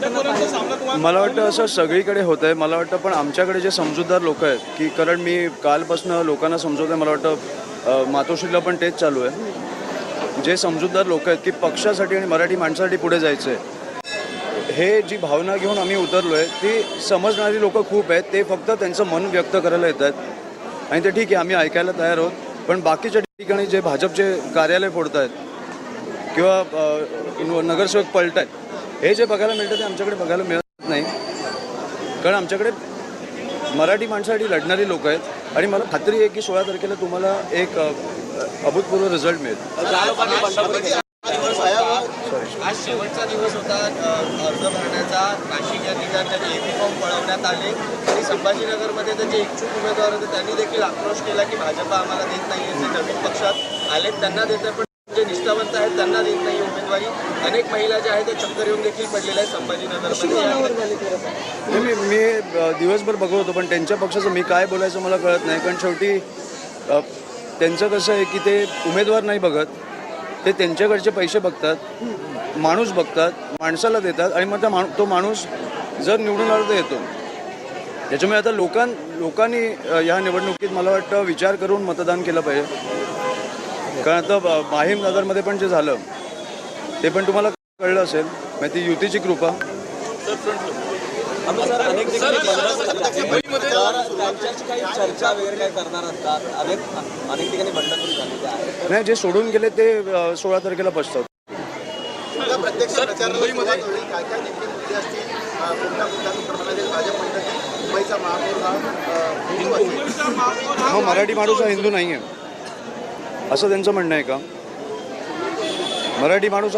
मला वाटतं असं सगळीकडे होतं आहे. मला वाटतं पण आमच्याकडे जे समजूतदार लोक आहेत की कारण मी कालपासून लोकांना समजवत आहे मला वाटतं मातोश्रीला पण तेच चालू आहे. जे समजूतदार लोक आहेत की पक्षासाठी आणि मराठी माणसासाठी पुढे जायचं आहे हे जी भावना घेऊन आम्ही उतरलो आहे ती समजणारी लोक खूप आहेत. ते फक्त त्यांचं मन व्यक्त करायला येतात आणि ते ठीक आहे आम्ही ऐकायला तयार आहोत. पण बाकीच्या ठिकाणी जे भाजपचे कार्यालय फोडत आहेत किंवा नगरसेवक पलट आहेत हे जे बघायला मिळतं ते आमच्याकडे बघायला मिळत नाही. कारण आमच्याकडे मराठी माणसासाठी लढणारी लोक आहेत. आणि मला खात्री आहे की सोळा तारखेला तुम्हाला एक अभूतपूर्व रिझल्ट मिळेल. आज शेवटचा दिवस होता अर्ज भरण्याचा नाशिक या ठिकाणी एबी फॉर्म पळवण्यात आले आणि संभाजीनगरमध्ये त्याचे इच्छुक उमेदवार होते त्यांनी देखील आक्रोश केला की भाजप आम्हाला देत नाही जे नवीन पक्षात आले त्यांना देत आहे पण जे निष्ठावंत आहेत त्यांना देत नाही उमेदवारी अनेक महिला ज्या आहेत त्या चक्कर येऊन देखील पडलेल्या आहेत संभाजीनगरमध्ये नाही, मी मी दिवसभर बघत होतो पण त्यांच्या पक्षाचं मी काय बोलायचं मला कळत नाही. कारण शेवटी त्यांचं कसं आहे की ते उमेदवार नाही बघत. ते त्यांच्याकडचे पैसे बघतात माणूस बघतात माणसाला देतात आणि मग त्या माणू तो माणूस जर निवडून आला तर येतो. त्याच्यामुळे आता लोकां लोकांनी ह्या निवडणुकीत मला वाटतं विचार करून मतदान केलं पाहिजे. कारण आता माहीम नगरमध्ये पण जे झालं ते पण तुम्हाला कळलं असेल म्हणजे ती युतीची कृपा अनेक ठिकाणी बंडखोरी त्यांच्याशी काही चर्चा वगैरे काय करणार असतात अनेक अनेक ठिकाणी बंडखोरी झालेली आहे नाही जे सोडून गेले ते सोळा तारखेला महापौर हा हा हा मराठी माणूस हा हिंदू नाही आहे असं त्यांचं म्हणणं आहे का मराठी माणूस हा